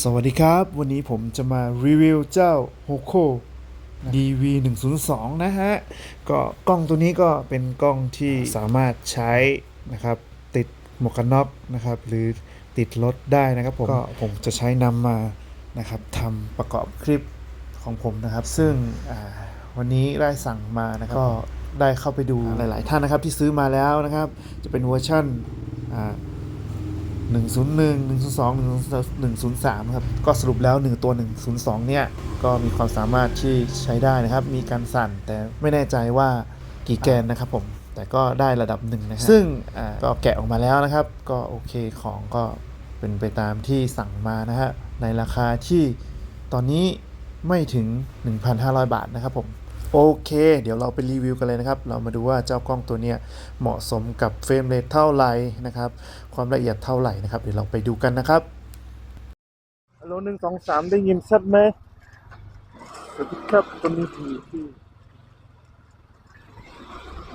สวัสดีครับ วันนี้ผมจะมารีวิวเจ้า Hoco DV 1 0 2นะฮะ ก็กล้องตัวนี้ก็เป็นกล้องที่สามารถใช้นะครับ ติดหมวกกันน็อกนะครับ หรือติดรถได้นะครับผมก็ผมจะใช้นำมานะครับทำประกอบคลิปของผมนะครับ ซึ่งอ่าวันนี้ได้สั่งมานะครับก็ได้เข้าไปดูหลาย ๆ ท่านนะครับที่ซื้อมาแล้วนะครับ จะเป็นเวอร์ชั่นอ่า 101 102 103ครับก็สรุปแล้ว 1 ตัว 102 เนี่ย ก็มีความสามารถที่ใช้ได้นะครับ มีการสั่นแต่ไม่แน่ใจว่ากี่แกนนะครับผมแต่ก็ได้ระดับหนึ่งนะครับซึ่งอ่าก็แกะออกมาแล้วนะครับ ก็โอเคของก็เป็นไปตามที่สั่งมานะฮะในราคาที่ตอนนี้ไม่ถึง 1,500 บาทนะครับผม โอเค เดี๋ยวเราไปรีวิวกันเลยนะครับ เรามาดูว่าเจ้ากล้องตัวเนี้ยเหมาะสมกับเฟรมเรทเท่าไหร่นะครับ ความละเอียดเท่าไหร่นะครับ เดี๋ยวเราไปดูกันนะครับฮัลโหลหนึ่งสองสามได้ยินชัดไหมสวัสดีครับตอนนี้ที่ที่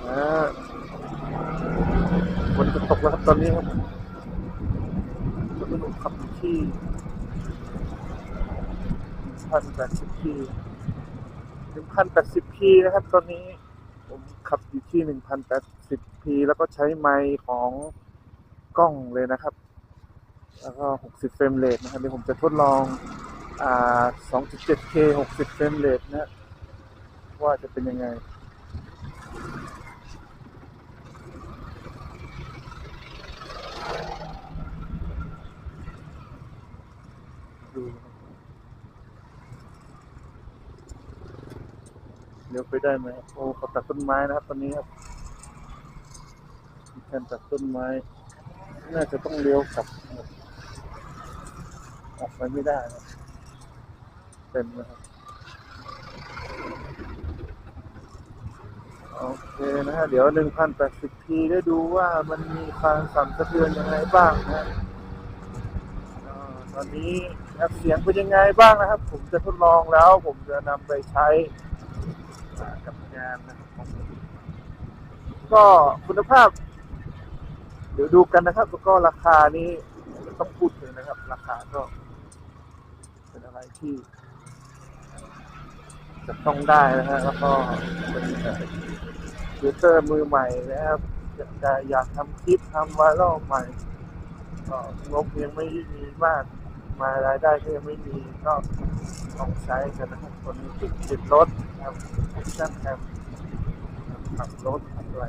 อ่าฝนจะตกแล้วครับตอนนี้ครับตอนนี้ผมขับอยู่ที่พันแปดสิบพีห นึ่งพันแปดสิบพีนะครับ ตอนนี้ผมขับอยู่ที่หนึ่งพันแปดสิบพีแล้วก็ใช้ไมค์ของกล้องเลยนะครับ แล้วก็60เฟรมเรทนะครับเดี๋ยวผมจะทดลองอ่า 2.7K 60เฟรมเรทนะว่าจะเป็นยังไง ดูนะครับ เลี้ยวไปได้ไหมโอ้เขาตัดต้นไม้นะครับตอนนี้ครับมีการตัดต้นไม้ น่าจะต้องเลี้ยวกลับออกไปไม่ได้นะเต็มนะครับโอเคนะฮะเดี๋ยว 1080p ได้ดูว่ามันมีการสั่นสะเทือนยังไงบ้างนะตอนนี้เสียงเป็นยังไงบ้างนะครับ ผมจะทดลองแล้ว ผมจะนำไปใช้ กับงานนะครับก็คุณภาพ เดี๋ยวดูกันนะครับแล้วก็ราคานี้ต้องพูดถึงนะครับ ราคาก็เป็นอะไรที่จะต้องได้นะฮะแล้วก็เป็นยูเซอร์มือใหม่นะครับอยากจะอยากทำคลิปทำไวรัลใหม่ก็งบยังไม่มีมาก มารายได้ก็ยังไม่มีก็ต้องใช้กันนะครับคนติดติดรถนะครับช่างแคมขับรถขับอะไร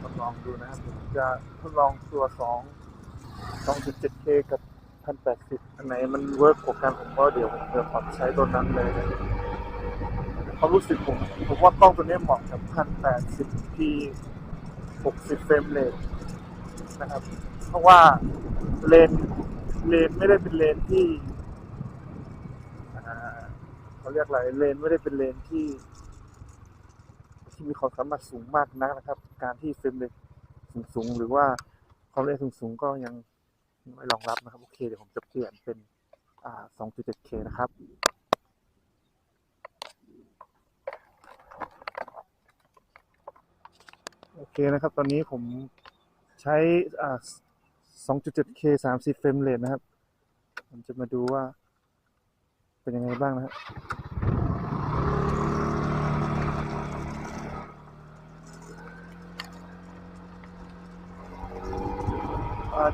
ทดลองดูนะครับผมจะทดลองตัวสอง 2.7K กับ1080อันไหนมันเวิร์กกว่ากันผมก็เดี๋ยวผมจะปรับใช้ตัวนั้นเลยนะความรู้สึกผมผมว่ากล้องตัวนี้เหมาะกับ 1080p 60 เฟรมเรทนะครับ เพราะว่าเลนเลนไม่ได้เป็นเลนที่เขาเรียกอะไรเลนไม่ได้เป็นเลนที่ ที่มีความสามารถสูงมากนักนะครับ การที่เฟรมเรทสูงๆหรือว่าความละเอียดสูงๆก็ยังไม่รองรับนะครับ โอเคเดี๋ยวผมจะเปลี่ยนเป็นอ่า 2.7K นะครับ โอเคนะครับ ตอนนี้ผมใช้อ่า 2.7K 30 เฟรมเรทนะครับ ผมจะมาดูว่า เป็นยังไงบ้างนะครับ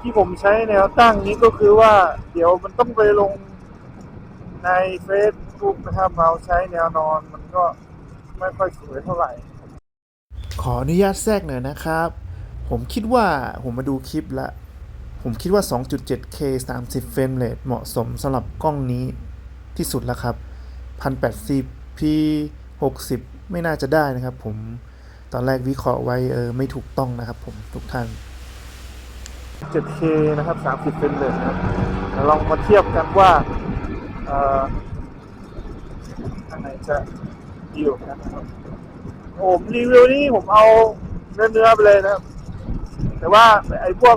ที่ผมใช้แนวตั้งนี้ก็คือว่า เดี๋ยวมันต้องไปลงใน Facebook นะครับเราใช้แนวนอนมันก็ไม่ค่อยสวยเท่าไหร่ ขออนุญาตแทรกหน่อยนะครับ ผมคิดว่าผมมาดูคลิปละ ผมคิดว่า 2.7K 30 เฟรมเรทเหมาะสมสำหรับกล้องนี้ที่สุดแล้วครับ 1080p 60 ไม่น่าจะได้นะครับผม ตอนแรกวิเคราะห์ไว้เออไม่ถูกต้องนะครับผมทุกท่าน 7K นะครับ 30 เฟรมเรทนะครับ ลองมาเทียบกันว่าอ่ออันไหนจะดีกว่ากันนะครับ ผมรีวิวนี้ผมเอาเนื้อๆไปเลยนะครับ แต่ว่าไอ้พวก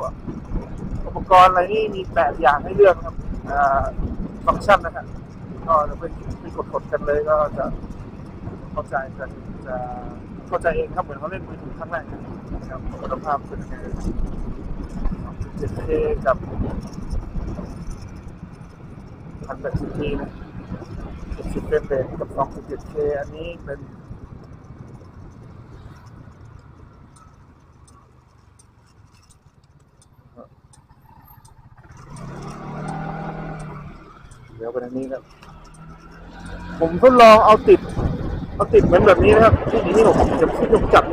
อุปกรณ์อะไรนี่มีแปดอย่างให้เลือกครับฟังก์ชันนะครับก็จะเป็นไปกดๆกันเลยก็จะเข้าใจกันจะเข้าใจเองครับเหมือนเขาเล่นมือถือครั้งแรกนะครับคุณภาพเป็นยังไง 7K กับ 1080p นะ10เฟรมเรทกับ 2.7K อันนี้เป็น ดี๋ยวไปทางนี้ครับ ผมทดลองเอาติด เอาติดเหมือนแบบนี้นะครับที่นี่ผมจะที่ผมจับ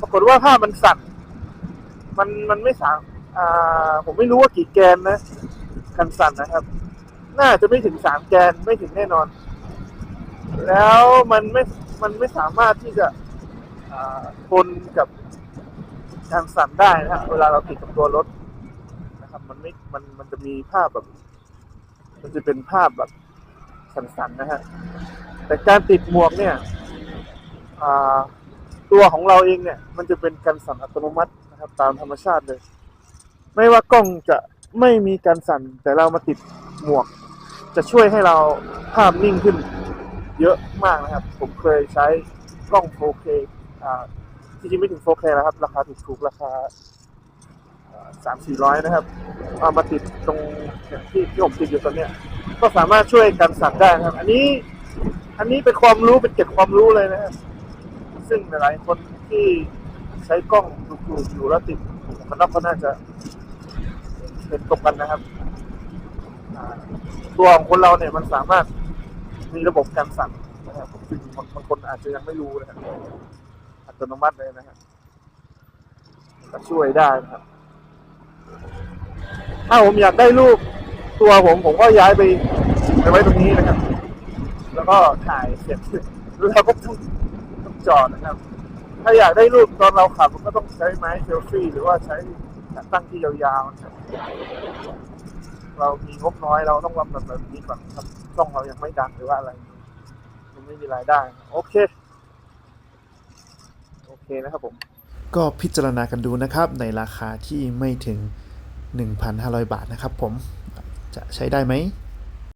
ปรากฏว่าภามันสั่นมันมันไม่สามอ่า ผมไม่รู้ว่ากี่แกนนะคันสั่นนะครับ น่าจะไม่ถึงสามแกนไม่ถึงแน่นอน แล้วมันไม่มันไม่สามารถที่จะทนกับการสั่นได้นะครับเวลาเราติดกับตัวรถนะครับ มันไม่มันมันจะมีภาพแบบ มันจะเป็นภาพแบบสันๆนะฮะ แต่การติดหมวกเนี่ยตัวของเราเองเนี่ย มันจะเป็นการสั่นอัตโนมัตินะครับ ตามธรรมชาติเลย ไม่ว่ากล้องจะไม่มีการสั่น แต่เรามาติดหมวก จะช่วยให้เราภาพนิ่งขึ้น เยอะมากนะครับ ผมเคยใช้กล้อง 4K อ่าจริงๆไม่ถึง 4K แล้วครับ ราคาถูกๆราคา สามสี่ร้อยนะครับเอามาติดตรงที่ที่ผมติดอยู่ตอนเนี้ย ก็สามารถช่วยกันสั่นได้นะครับ อันนี้ อันนี้เป็นความรู้เป็นเกร็ดความรู้เลยนะครับ ซึ่งหลายคนที่ใช้กล้องถูๆอยู่แล้วติดมันน็อกก็น่าจะเห็นตรงกันนะครับ ตัวของคนเราเนี่ยมันสามารถมีระบบการสั่นนะครับซึ่งบางบางคนอาจจะยังไม่รู้นะครับอัตโนมัติเลยนะครับก็ช่วยได้นะครับ ถ้าผมอยากได้รูปตัวผมผมก็ย้ายไปไปไว้ตรงนี้นะครับ แล้วก็ถ่ายเสร็จแล้วเราก็ต้องต้องจอดนะครับ ถ้าอยากได้รูปตอนเราขับมันก็ต้องใช้ไม้เซลฟี่ หรือว่าใช้ตั้งที่ยาวๆนะครับเรามีงบน้อยเราต้องวางแบบแบบนี้ก่อนครับช่องเรายังไม่ดังหรือว่าอะไรยังไม่มีรายได้ โอเค โอเคนะครับผม ก็พิจารณากันดูนะครับ ในราคาที่ไม่ถึง 1,500 บาทนะครับผมจะใช้ได้ไหม